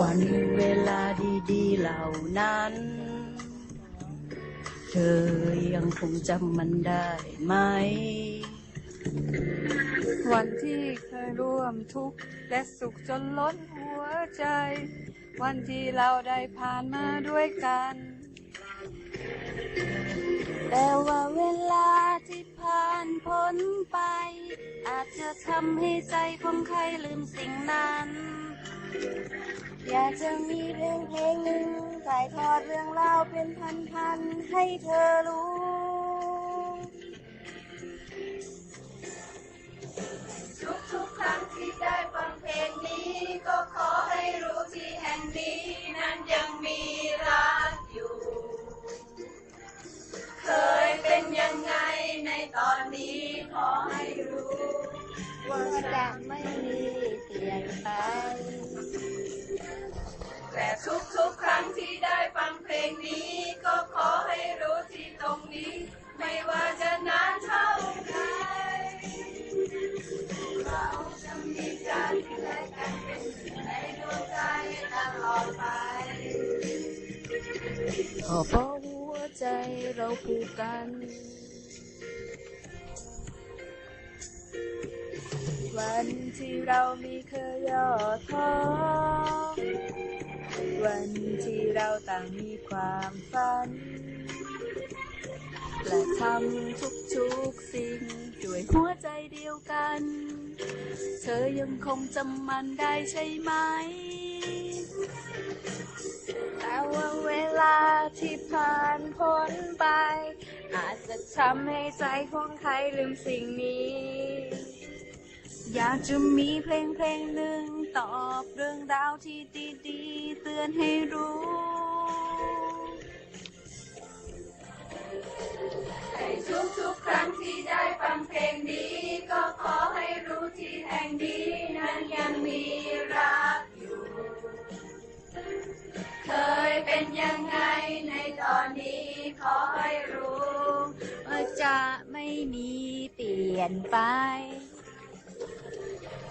วันเวลาดีๆเหล่านั้น เธอยังคงจำมันได้ไหม วันที่เคยร่วมทุกข์และสุขจนล้นหัวใจ วันที่เราได้ผ่านมาด้วยกัน แต่ว่าเวลาที่ผ่านพ้นไป อาจจะทำให้ใจของใครลืมสิ่งนั้น อยากจะมีเพลงเพลงหนึ่งถ่ายทอดเรื่องราวเป็นพันๆให้เธอรู้ ตอนนี้ขอให้รู้ว่าจะไม่มีเปลี่ยนไปและทุกๆครั้งที่ได้ฟังเพลงนี้ ก็ขอให้รู้ที่ตรงนี้ ไม่ว่าจะนานเท่าไหร่เราจะมีกันและกันเป็นในดวงใจตลอดไป ขอเพราะหัวใจเราผูกกัน วันที่เรามีเคยย่อท้อวันที่เราต่างมีความฝัน และทำทุกๆสิ่งด้วยหัวใจเดียวกัน เธอยังคงจำมันได้ใช่ไหม แต่ว่าเวลาที่ผ่านพ้นไป อาจจะทำให้ใจของใครลืมสิ่งนี้ อยากจะมีเพลงเพลงหนึ่งตอบเรื่องราวที่ดีๆ เตือนให้รู้ นไป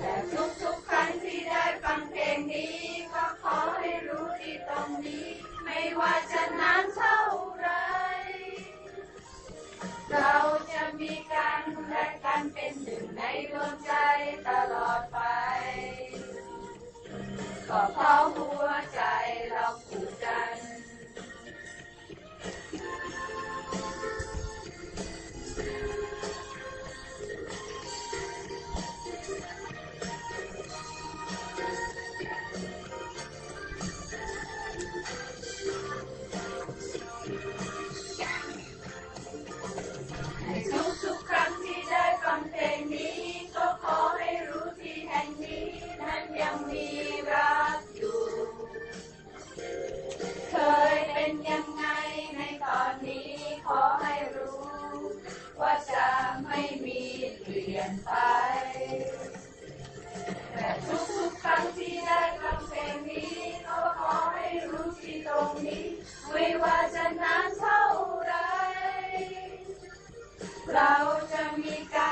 และทุกๆครั้งที่ได้ฟังเพลงนี้ ก็ขอให้รู้ที่ตรงนี้ ไม่ว่าจะนานเท่าไร เราจะมีกันและกันเป็นหนึ่งในดวงใจตลอดไป ก็เพราะหัวใจ มีกัน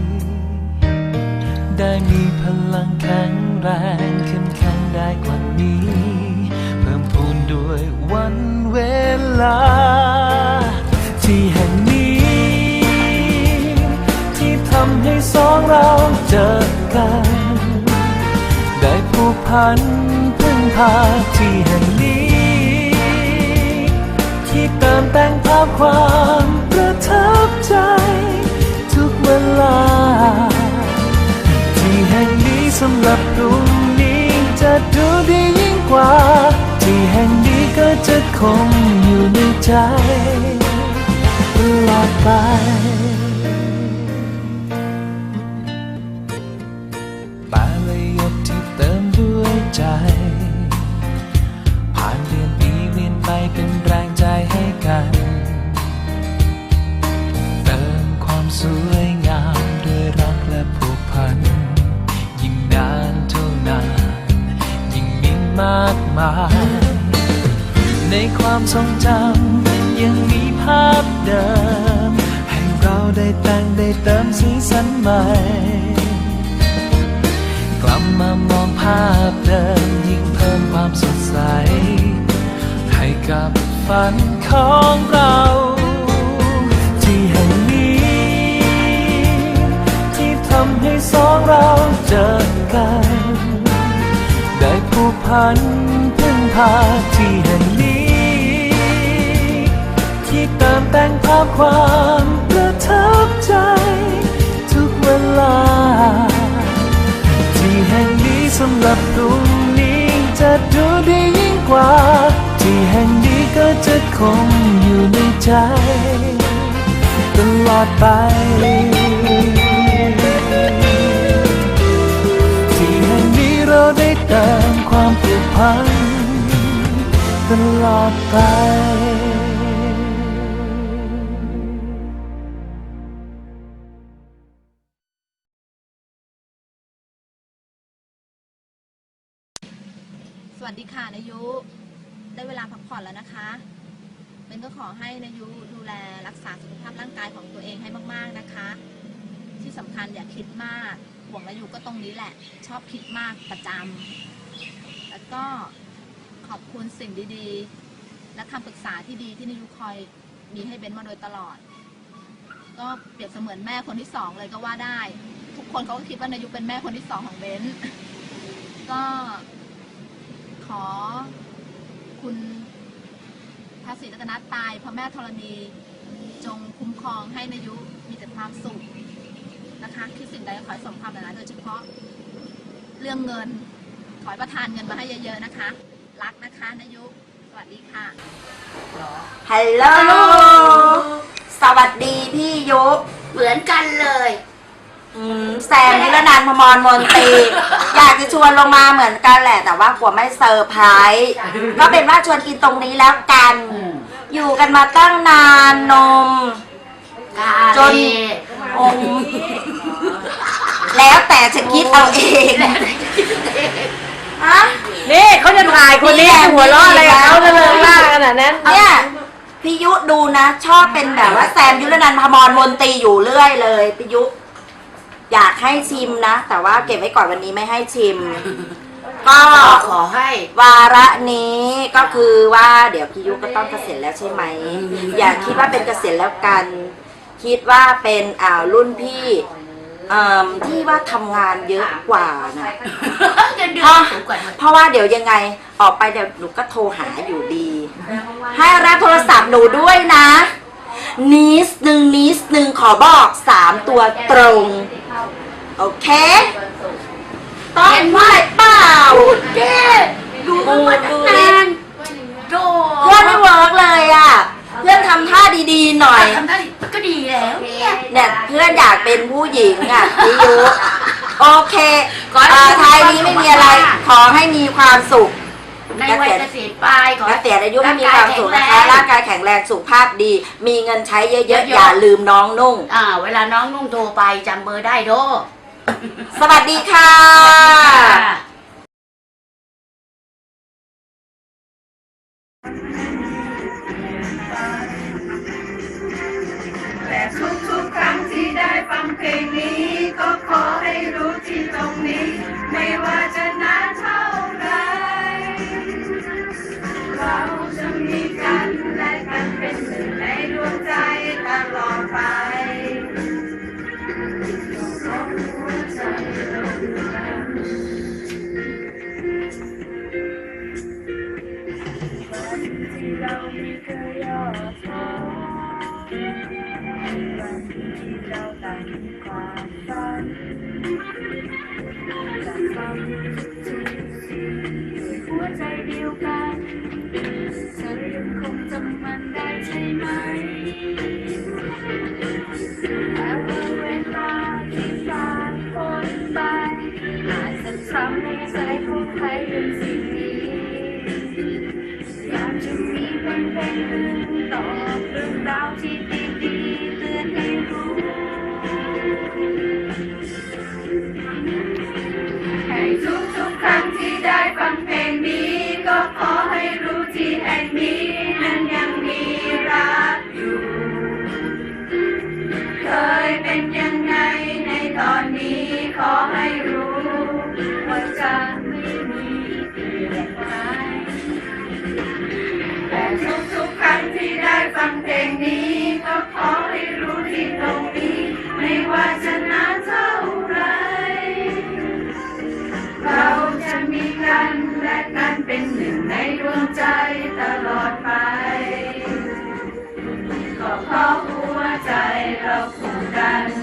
ได้มีพลังแข็งแรงเข้มแข็งได้กว่านี้ เพิ่มพูนด้วยวันเวลา ที่แห่งนี้ ที่ทำให้สองเราเจอกัน ได้ผูกพันพึ่งพาที่แห่งนี้ ที่เติมแต่งภาพความประทับ สำหรับตรุ่งนี้จะดูดียิ่งกว่า ที่แห่งนี้ก็จะคงอยู่ในใจตลอดไป ความทรงจำยังมีภาพเดิม ให้เราได้แต่งได้เติมสีสันใหม่ กลับมามองภาพเดิมยิ่งเพิ่มความสดใส ให้กับฝันของเราที่แห่งนี้ ที่ทำให้สองเราเจอกัน ได้ผูกพันพึ่งพาที่แห่ง จะคงอยู่ในใจ ตลอดไป ที่แห่งนี้เราได้เติมความผูกพัน ตลอดไปสวัสดีค่ะนายุ ได้เวลาพักผ่อนแล้วนะคะเบนก็ขอให้นายุดูแลรักษาสุขภาพร่างกายของตัวเองให้มากๆนะคะ ที่สำคัญอย่าคิดมากห่วงนายุก็ตรงนี้แหละ ชอบคิดมากประจำแล้วก็ขอบคุณสิ่งดีๆ และคำปรึกษาที่ดีที่นายุคอยมีให้เบนมาโดยตลอด ก็เปรียบเสมือนแม่คนที่สองเลยก็ว่าได้ ทุกคนเขาก็คิดว่านายุเป็นแม่คนที่สองของเบนก็ขอ คุณพระศรีรัตนตายพระแม่ธรณีจงคุ้มครองให้นายุมีแต่ความสุขนะคะคิดสิ่งใดขอให้สมความปรารถนาโดยเฉพาะเรื่องเงินขอให้ประทานเงินมาให้เยอะๆนะคะ รักนะคะนายุสวัสดีค่ะฮัลโหลสวัสดีพี่ยุเหมือนกันเลย อืมแซมนิรนันท์พมรมนตรีอยากจะชวนลงมาเหมือนกันแหละ แต่ว่ากลัวไม่เซอร์ไพรส์ก็เป็นว่าชวนกินตรงนี้แล้วกัน อยู่กันมาตั้งนานนมจนอมแล้วแต่จะคิดเอาเองฮะนี่เขาจะถ่ายคนนี้หัวเราะอะไรกับเขาจะเลิกล่าขนาดนั้นเนี่ยพี่ยุดูนะ ชอบเป็นแบบว่าแซมยุรนันท์พมรมนตรีอยู่เรื่อยเลยพี่ยุ อยากให้ชิมนะ แต่ว่าเก็บไว้ก่อนวันนี้ไม่ให้ชิม ก็ขอให้ วาระนี้ก็คือว่าเดี๋ยวพี่ยุก็ต้องเกษียณแล้วใช่ไหม อย่าคิดว่าเป็นเกษียณแล้วกัน คิดว่าเป็นอ่ารุ่นพี่เอ่มที่ว่าทำงานเยอะกว่านะเงินเดือเพราะนสูงกว่าเพราะว่าเดี๋ยวยังไงออกไปเดี๋ยวหนูก็โทรหาอยู่ดี ให้รับโทรศัพท์หนูด้วยนะนิดหนึ่งนิดหนึ่งขอบอกสามตัวตรง โอเคต้องพูดเปล่าเจ๊ดูมันมาตั้งนานโดเพื่อนไม่เวิร์กเลยอะ เพื่อนทำท่าดีๆหน่อย ทำได้ก็ดีแล้วเนี่ยเนี่ยเพื่อนอยากเป็นผู้หญิงอะพี่ยุโอเคขอให้เอ่อมีท้ายนี้ไม่มีอะไร ขอให้มีความสุข ในวัยเกษียณไปขอเกษียณอายุให้มีความสุขนะคะ ร่างกายแข็งแรงสุขภาพดี มีเงินใช้เยอะๆ อย่าลืมน้องนุ่ง อ่า เวลาน้องนุ่งโทรไปจำเบอร์ได้โด สวัสดีค่ะทุกๆครั้งที่ได้ฟังเพลงนี้ ทำให้ใจของใครเป็นสิ่งดีอยากจะมีเพลงเพลงหนึ่งตอบเรื่องราวที่ดี ฉัมีกันและกันเป็นหนึ่งในดวงใจตลอดไป ก็เพราะหัวใจเราผูกกัน